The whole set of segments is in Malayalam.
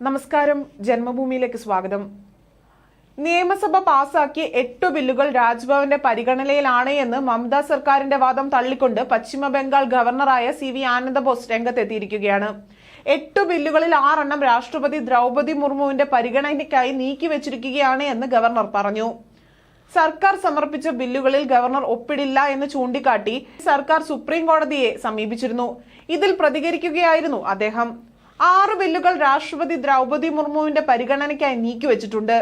നമസ്കാരം. ജന്മഭൂമിയിലേക്ക് സ്വാഗതം. നിയമസഭ പാസാക്കിയ എട്ടു ബില്ലുകൾ രാജ്ഭവന്റെ പരിഗണനയിലാണ് എന്ന് മമതാ സർക്കാരിന്റെ വാദം തള്ളിക്കൊണ്ട് പശ്ചിമ ബംഗാൾ ഗവർണറായ സി വി ആനന്ദബോസ് രംഗത്തെത്തിയിരിക്കുകയാണ്. എട്ടു ബില്ലുകളിൽ ആറെണ്ണം രാഷ്ട്രപതി ദ്രൗപതി മുർമുവിന്റെ പരിഗണനയ്ക്കായി നീക്കിവച്ചിരിക്കുകയാണ് എന്ന് ഗവർണർ പറഞ്ഞു. സർക്കാർ സമർപ്പിച്ച ബില്ലുകളിൽ ഗവർണർ ഒപ്പിടില്ല എന്ന് ചൂണ്ടിക്കാട്ടി സർക്കാർ സുപ്രീം കോടതിയെ സമീപിച്ചിരുന്നു. ഇതിൽ പ്രതികരിക്കുകയായിരുന്നു അദ്ദേഹം. ആറ് ബില്ലുകൾ രാഷ്ട്രപതി ദ്രൗപതി മുർമുവിന്റെ പരിഗണനയ്ക്കായി നീക്കിവച്ചിട്ടുണ്ട്.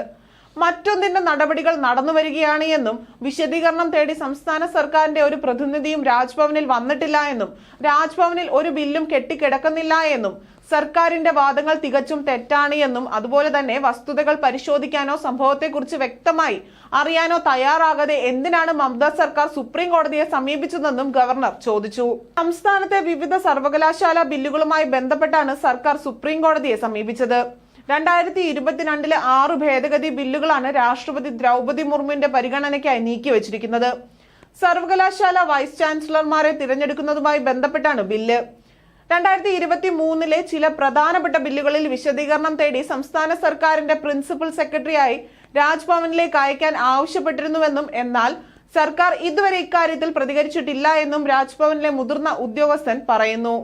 മറ്റൊന്നിന്റെ നടപടികൾ നടന്നു വരികയാണ് എന്നും വിശദീകരണം തേടി സംസ്ഥാന സർക്കാരിന്റെ ഒരു പ്രതിനിധിയും രാജ്ഭവനിൽ വന്നിട്ടില്ല എന്നും രാജ്ഭവനിൽ ഒരു ബില്ലും കെട്ടിക്കിടക്കുന്നില്ല എന്നും സർക്കാരിന്റെ വാദങ്ങൾ തികച്ചും തെറ്റാണ് എന്നും അതുപോലെ തന്നെ വസ്തുതകൾ പരിശോധിക്കാനോ സംഭവത്തെക്കുറിച്ച് വ്യക്തമായി അറിയാനോ തയ്യാറാകാതെ എന്തിനാണ് മമത സർക്കാർ സുപ്രീം കോടതിയെ സമീപിച്ചതെന്നും ഗവർണർ ചോദിച്ചു. സംസ്ഥാനത്തെ വിവിധ സർവകലാശാല ബില്ലുകളുമായി ബന്ധപ്പെട്ടാണ് സർക്കാർ സുപ്രീം കോടതിയെ സമീപിച്ചത്. രണ്ടായിരത്തി ഇരുപത്തിരണ്ടിലെ ആറ് ഭേദഗതി ബില്ലുകളാണ് രാഷ്ട്രപതി ദ്രൗപതി മുർമുവിന്റെ പരിഗണനയ്ക്കായി നീക്കിവച്ചിരിക്കുന്നത്. സർവകലാശാല വൈസ് ചാൻസലർമാരെ തിരഞ്ഞെടുക്കുന്നതുമായി ബന്ധപ്പെട്ടാണ് ബില്ല്. രണ്ടായിരത്തി ഇരുപത്തി മൂന്നിലെ ചില പ്രധാനപ്പെട്ട ബില്ലുകളിൽ വിശദീകരണം തേടി സംസ്ഥാന സർക്കാരിന്റെ പ്രിൻസിപ്പൽ സെക്രട്ടറിയായി രാജ്ഭവനിലേക്ക് അയക്കാൻ ആവശ്യപ്പെട്ടിരുന്നുവെന്നും എന്നാൽ സർക്കാർ ഇതുവരെ ഇക്കാര്യത്തിൽ പ്രതികരിച്ചിട്ടില്ല എന്നും രാജ്ഭവനിലെ മുതിർന്ന ഉദ്യോഗസ്ഥൻ പറയുന്നു.